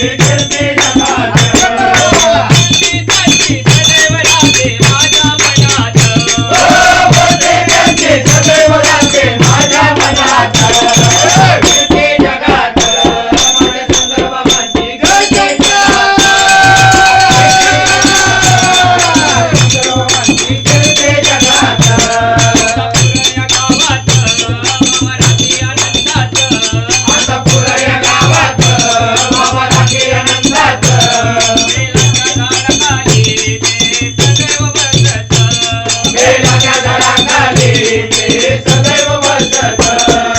Get it, get it. Together